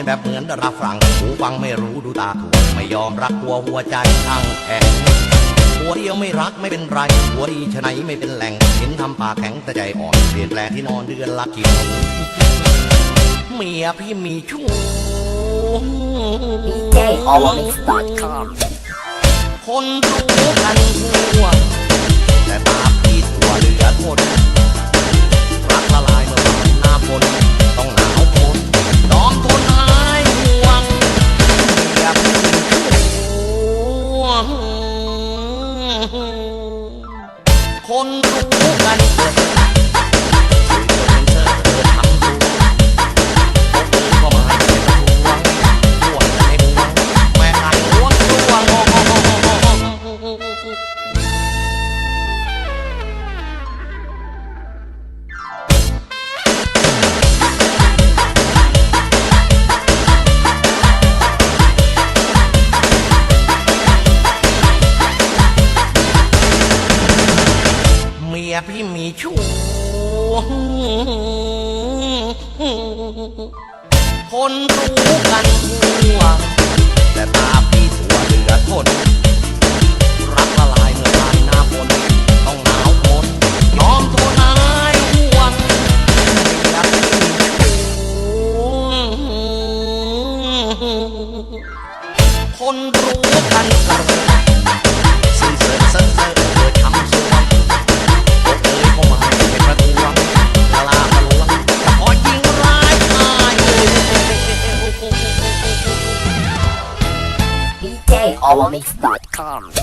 ยนชอบเรียนแบบเหมือนดาราฝรั่งหูฟังไม่รู้ดูตาถูกไม่ยอมรักหัวหัวใจทั้งแข็งหัวเดียวไม่รักไม่เป็นไร หัวดีชะไหนไม่เป็นแหล่งเห็นทำปากแข็งแต่ใจอ่อนเปลี่ยนแปลงที่นอนเดือนละกี่คนเมียพี่มีชู้ DJOvermix.com คนรู้กันทั่ว ค พี่มีชู้คนรู้กันทั่วแต่ตาพี่ตัวเหลือทนรักละลายเมื่อผ่านหน้าฝนต้องหนาวฝนยอมทนายห่วงเมียพี่มีชู้คนรู้กันเกิ AllMix.com.